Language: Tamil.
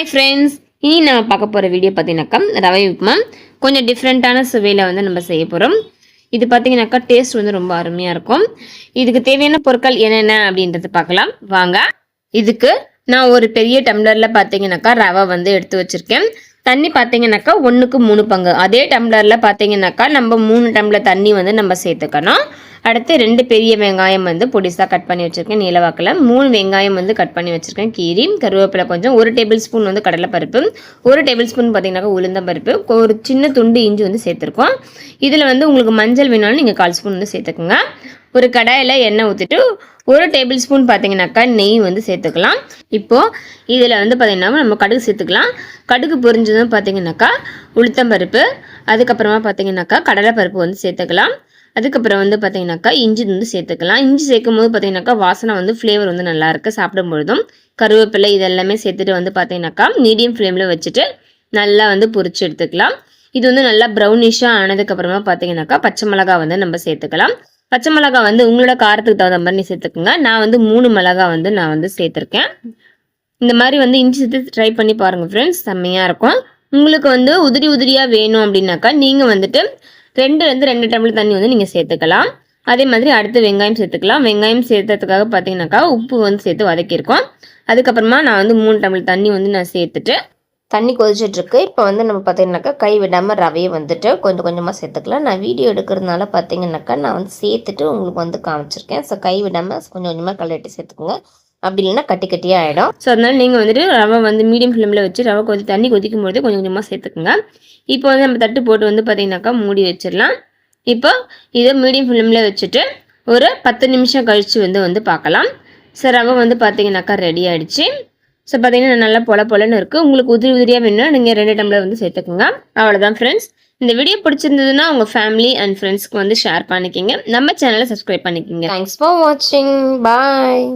ஹாய் ஃப்ரெண்ட்ஸ் இனி நம்ம பார்க்க போகிற வீடியோ பார்த்தீங்கன்னாக்கா ரவை உப்புமா கொஞ்சம் டிஃப்ரெண்ட்டான சுவையில் வந்து நம்ம செய்ய போகிறோம் இது பார்த்தீங்கன்னாக்கா டேஸ்ட் வந்து ரொம்ப அருமையாக இருக்கும். இதுக்கு தேவையான பொருட்கள் என்னென்ன அப்படின்றது பார்க்கலாம். வாங்க. இதுக்கு நான் ஒரு பெரிய டம்ளரில் பார்த்தீங்கன்னாக்கா ரவை வந்து எடுத்து வச்சுருக்கேன். தண்ணி பார்த்தீங்கன்னாக்கா ஒன்றுக்கு மூணு பங்கு. அதே டம்ளரில் பார்த்தீங்கன்னாக்கா நம்ம மூணு டம்ளர் தண்ணி வந்து நம்ம சேர்த்துக்கணும். அடுத்து ரெண்டு பெரிய வெங்காயம் வந்து பொடிசாக கட் பண்ணி வச்சுருக்கேன் நீலவாக்கில் மூணு வெங்காயம் வந்து கட் பண்ணி வச்சுருக்கேன் கீரி கருவேப்பிலை கொஞ்சம். ஒரு டேபிள் ஸ்பூன் வந்து கடலைப்பருப்பு. ஒரு டேபிள் ஸ்பூன் பார்த்தீங்கன்னாக்கா உளுந்தம்பருப்பு ஒரு சின்ன துண்டு இஞ்சி வந்து சேர்த்துருக்கோம். இதில் வந்து உங்களுக்கு மஞ்சள் வேணாலும் நீங்கள் கால் ஸ்பூன் வந்து சேர்த்துக்குங்க. ஒரு கடாயில் எண்ணெய் ஊற்றிட்டு ஒரு டேபிள் ஸ்பூன் பார்த்தீங்கன்னாக்கா நெய் வந்து சேர்த்துக்கலாம். இப்போது இதில் வந்து பார்த்திங்கன்னா நம்ம கடுகு சேர்த்துக்கலாம். கடுகு பொரிஞ்சதும் பார்த்தீங்கன்னாக்கா உளுத்தம்பருப்பு அதுக்கப்புறமா பார்த்தீங்கன்னாக்கா கடலைப்பருப்பு வந்து சேர்த்துக்கலாம். அதுக்கப்புறம் வந்து பார்த்தீங்கன்னாக்கா இஞ்சி வந்து சேர்த்துக்கலாம். இஞ்சி சேர்க்கும் போது பார்த்தீங்கன்னாக்கா வாசனை வந்து ஃப்ளேவர் வந்து நல்லாயிருக்கு சாப்பிடும் பொழுதும் கருவேப்பிலை இதெல்லாமே சேர்த்துட்டு வந்து பார்த்தீங்கன்னாக்கா மீடியம் ஃப்ளேமில் வச்சுட்டு நல்லா வந்து பொரிச்சு எடுத்துக்கலாம். இது வந்து நல்லா ப்ரௌனிஷாக ஆனதுக்கப்புறமா பார்த்தீங்கன்னாக்கா பச்சை மிளகா வந்து நம்ம சேர்த்துக்கலாம். பச்சை மிளகா வந்து உங்களோட காரத்துக்கு தகுந்த மாதிரி நீ சேர்த்துக்குங்க. நான் வந்து மூணு மிளகா வந்து நான் வந்து சேர்த்துருக்கேன். இந்த மாதிரி வந்து இஞ்சி சேர்த்து ட்ரை பண்ணி பாருங்கள் ஃப்ரெண்ட்ஸ் செம்மையாக இருக்கும். உங்களுக்கு வந்து உதிரி உதிரியாக வேணும் அப்படின்னாக்கா நீங்கள் வந்துட்டு ரெண்டுலேருந்து ரெண்டு டம்ளர் தண்ணி வந்து நீங்கள் சேர்த்துக்கலாம். அதே மாதிரி அடுத்து வெங்காயம் சேர்த்துக்கலாம். வெங்காயம் சேர்த்ததுக்காக பார்த்தீங்கன்னாக்கா உப்பு வந்து சேர்த்து வதக்கியிருக்கோம். அதுக்கப்புறமா நான் வந்து மூணு டம்ளர் தண்ணி வந்து நான் சேர்த்துட்டு தண்ணி கொதிச்சிட்ருக்கு. இப்போ வந்து நம்ம பார்த்தீங்கன்னாக்கா கை விடாமல் ரவையை வந்துட்டு கொஞ்சம் கொஞ்சமாக சேர்த்துக்கலாம். நான் வீடியோ எடுக்கிறதுனால பார்த்தீங்கன்னாக்கா நான் வந்து சேர்த்துட்டு உங்களுக்கு வந்து காமிச்சிருக்கேன். ஸோ கை விடாமல் கொஞ்சம் கொஞ்சமாக கலட்டி சேர்த்துக்கோங்க. அப்படி இல்லைன்னா கட்டி கட்டியாக ஆகிடும் ஸோ அதனால் நீங்கள் வந்துட்டு ரவை வந்து மீடியம் ஃப்ளேமில் வச்சு ரவை கொதி தண்ணி கொதிக்கும் பொழுது கொஞ்சம் கொஞ்சமாக சேர்த்துக்குங்க. இப்போ வந்து நம்ம தட்டு போட்டு வந்து பார்த்திங்கனாக்கா மூடி வச்சிடலாம். இப்போ இதை மீடியம் ஃப்ளேமில் வச்சுட்டு ஒரு பத்து நிமிஷம் கழித்து வந்து வந்து பார்க்கலாம். ஸோ ரவை வந்து பார்த்தீங்கன்னாக்கா ரெடி ஆகிடுச்சு ஸோ பார்த்தீங்கன்னா நல்லா பொல பொலன்னு இருக்குது உங்களுக்கு உதிரி உதிரியாக வேணும்னா நீங்கள் ரெண்டு டம்ளர் வந்து சேர்த்துக்குங்க. அவ்வளோதான் ஃப்ரெண்ட்ஸ் இந்த வீடியோ பிடிச்சிருந்ததுன்னா உங்கள் ஃபேமிலி அண்ட் ஃப்ரெண்ட்ஸ்க்கு வந்து ஷேர் பண்ணிக்கிங்க. நம்ம சேனலை சப்ஸ்கிரைப் பண்ணிக்கிங்க. தேங்க்ஸ் ஃபார் வாட்சிங் பாய்